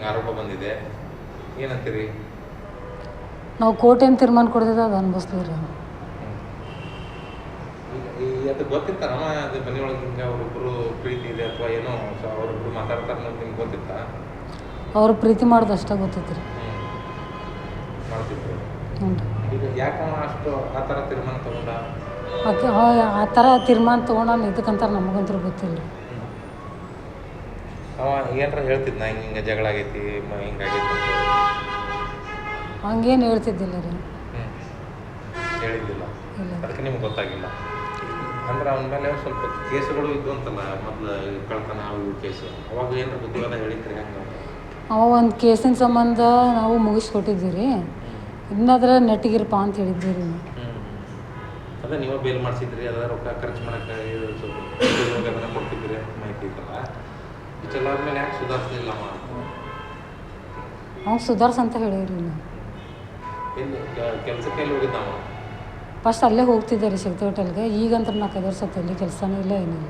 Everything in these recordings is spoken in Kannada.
ಹಿಂಗೆ ಆರೋಪ ಬಂದಿದೆ. ಏನಂತೀರಿ? ನಾವು ಕೋರ್ಟ್ ಏನು ತೀರ್ಮಾನ ಕೊಡ್ತಿದ್ದೆ ಅದು ಅನ್ಭವಿಸ್ತೀವಿ ರೀ ಈ ಅದು ಗೊತ್ತಿತ್ತಮ್ಮ ಅದು ಮನೆ ಒಳಗೆ ಹಿಂಗೆ ಅವರಿಬ್ಬರು ಪ್ರೀತಿ ಇದೆ ಅಥವಾ ಏನೋ ಸೊ ಅವರಿಬ್ಬರು ಮಾತಾಡ್ತಾರೆ ಅನ್ನೋದು ನಿಮ್ಗೆ ಗೊತ್ತಿತ್ತಾ? ಅವ್ರು ಪ್ರೀತಿ ಮಾಡೋದು ಅಷ್ಟೇ ಗೊತ್ತೈತೆ ರೀ. ಹ್ಞೂ ಮಾಡ್ತಿದ್ರು. ಹ್ಞೂ ರೀ ಈಗ ಯಾಕಮ್ಮ ಅಷ್ಟು ಆ ಥರ ತೀರ್ಮಾನ ತಗೊಂಡ? ಆಕೆ ಆ ಥರ ತೀರ್ಮಾನ ತೊಗೊಂಡು ಇದಕ್ಕಂತಾರೆ ನಮಗಂತೂ ಗೊತ್ತಿಲ್ಲ ರೀ. ಅವ ಏನಾರ ಹೇಳ್ತಿದ್ನ ಹಿಂಗೆ ಹಿಂಗೆ ಜಗಳ ಆಗೈತಿ ಹಿಂಗಾಗೈತಿ. ಹಂಗೇನು ಹೇಳ್ತಿದ್ದಿಲ್ಲ ರೀ. ಹೇಳಿದ್ದಿಲ್ಲ. ಅದಕ್ಕೆ ನಿಮ್ಗೆ ಗೊತ್ತಾಗಿಲ್ಲ. ಅಂದ್ರೆ ಅವನ ಮೇಲೆ ಸ್ವಲ್ಪ ಕೇಸುಗಳು ಇದ್ದು ಅಂತಲ್ಲ ಮೊದಲು ಕಳ್ತನ ಇವು ಕೇಸು. ಅವಾಗ ಏನಾರ ಬುದ್ಧಿವಾದ ಹೇಳಿದ್ರಿ ಹಂಗೆ ಅವ ಒಂದು ಕೇಸಿನ ಸಂಬಂಧ ನಾವು ಮುಗಿಸ್ಕೊಟ್ಟಿದ್ವಿ ರೀ ಇನ್ನಾದ್ರೆ ನೆಟ್ಟಿಗಿರಪ್ಪ ಅಂತ ಹೇಳಿದ್ವಿ ರೀ. ಅದೇ ನೀವು ಬೇಲ್ ಮಾಡಿಸಿದ್ರಿ ಅದ ರೊಕ್ಕ ಖರ್ಚು ಮಾಡಕ್ಕೆ ಸ್ವಲ್ಪ ಕೊಡ್ತಿದ್ರಿ ಮಾಹಿತಿ ಇತ್ತಲ್ಲ. ಯಾಕೆ ಅವ್ನು ಸುಧಾರ್ಸ್ ಅಂತ ಹೇಳಿರಿ ನಾವು ಎಲ್ಲಿ ಕೆಲಸಕ್ಕೆ ಎಲ್ಲಿ ಹೋಗಿದ್ದ ಅವ ಫಸ್ಟ್ ಅಲ್ಲೇ ಹೋಗ್ತಿದ್ದೆ ರೀ ಶಕ್ತಿ ಹೋಟೆಲ್ಗೆ. ಈಗಂತ್ರ ನಾಲ್ಕೈದು ವರ್ಷ ಆತು ಅಲ್ಲಿ ಕೆಲಸನೂ ಇಲ್ಲ ಏನಿಲ್ಲ.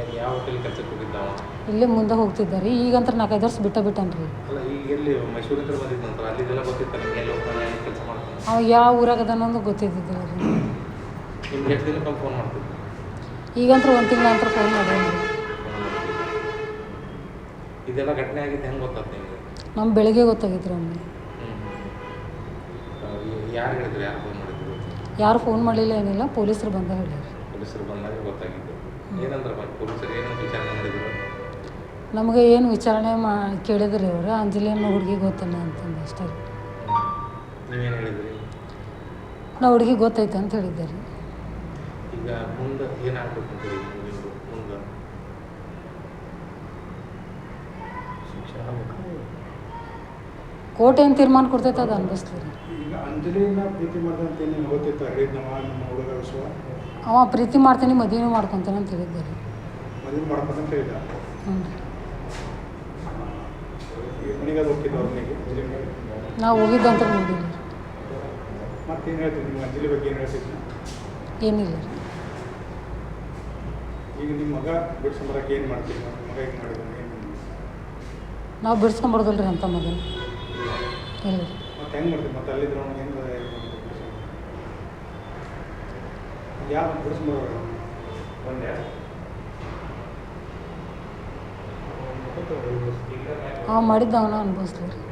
ಏನ್ ಯಾವ ಹೋಟೆಲ್ ಕೆಲಸಕ್ಕೆ ಹೋಗಿದ್ದ ಇಲ್ಲೇ ಮುಂದೆ ಹೋಗ್ತಿದ್ದೆ ರೀ ನಾಲ್ಕೈದು ವರ್ಷ ಬಿಟ್ಟ ಬಿಟ್ಟನ್ರಿ. ಅಲ್ಲ ಈಗ ಎಲ್ಲಿ ಮೈಸೂರಿಂದ ಬಂದಿದ್ದ ನಂತರ ಅಲ್ಲಿದೆಲ್ಲ ಗೊತ್ತಿತ್ತ ನಿಮ್ಗೆ ಎಲ್ಲಿ ಹೋಗ್ತಾನೆ ಕೆಲಸ ಮಾಡ್ತಾನೆ? ಅವ ಯಾವ ಊರಾಗ ಅದಾನೊಂದು ಗೊತ್ತಿದ್ದಿಲ್ಲ ರೀ. ನಿಮ್ಗೆ ಎಷ್ಟು ದಿನಕ್ಕೊಮ್ಮೆ ಫೋನ್ ಮಾಡ್ತಿದ್ದೆ? ಈಗಂತ್ರ ಒಂದು ತಿಂಗಳ ನಂತರ ಫೋನ್ ಮಾಡಿ ಇದೆಲ್ಲ ಘಟನೆ ಆಗಿದ್ದು ಹೆಂಗೆ ಗೊತ್ತಾಯ್ತು ನಿಮಗೆ? ನಮ್ಮ ಬೆಳಿಗ್ಗೆ ಗೊತ್ತಾಗಿತ್ತು ರೀ ಒಮ್ಮೆ ಯಾರು ಹೇಳಿದ್ರು ಯಾರು ಫೋನ್ ಮಾಡಿದ್ರು? ಯಾರು ಫೋನ್ ಮಾಡಲಿಲ್ಲ ಏನಿಲ್ಲ ಪೊಲೀಸರು ಬಂದ ಹೇಳಿದ್ರು. ಪೊಲೀಸರು ಬಂದಾಗ ಗೊತ್ತಾಗಿದ್ದು. ಏನಂದ್ರೆ ಪೊಲೀಸರು ಏನು ವಿಚಾರಣೆ ಮಾಡಿದ್ರು? ನಮಗೆ ಏನು ವಿಚಾರಣೆ ಮಾ ಕೇಳಿದ್ರಿ ಅವರು ಅಂಜಲಿ ಅನ್ನೋ ಹುಡುಗಿ ಗೊತ್ತಲ್ಲ ಅಂತಂದು ಅಷ್ಟೇ. ನೀವೇನು ಹೇಳಿದ್ರಿ? ನಾವು ಹುಡುಗಿ ಗೊತ್ತೈತೆ ಅಂತ ಹೇಳಿದ್ದೆ ರೀ. ಈಗ ಮುಂದೆ ಏನಾಗಬೇಕು ಅಂತ ನೀವು ಮುಂದೆ ಕೋರ್ಟ್ ಏನು ತೀರ್ಮಾನ ಕೊಡ್ತೈತೆ ಅದು ಅನ್ಭವಿಸ್ತೀರಿ ಅವ ಪ್ರೀತಿ ಮಾಡ್ತೀನಿ ಮದುವೆ ಮಾಡ್ಕೊತಾನೆ ಅಂತ ಹೇಳಿದ್ದೆ? ನಾವು ಹೋಗಿದ್ದಂತ ನೋಡಿಲ್ಲ. ಏನಿಲ್ಲ. ರೀ ಈಗ ನಿಮ್ಮ ಮಗ ಬಿಡ್ಸ್ಕೊಂಬರಕ್ಕೆ ಏನು ಮಾಡ್ತೀವಿ ಮಗ ಏನು ಮಾಡಿದ್ದಾನೆ? ಏನು ನಾವು ಬಿಡ್ಸ್ಕೊಂಬರ್ದಲ್ಲ ರೀ ಅಂತ ಮಗನ. ಇಲ್ಲ ಅವ ಮಾಡಿದ್ದ ಅವನ ಅನ್ಭವಿಸ್ಲಿ. ರೀ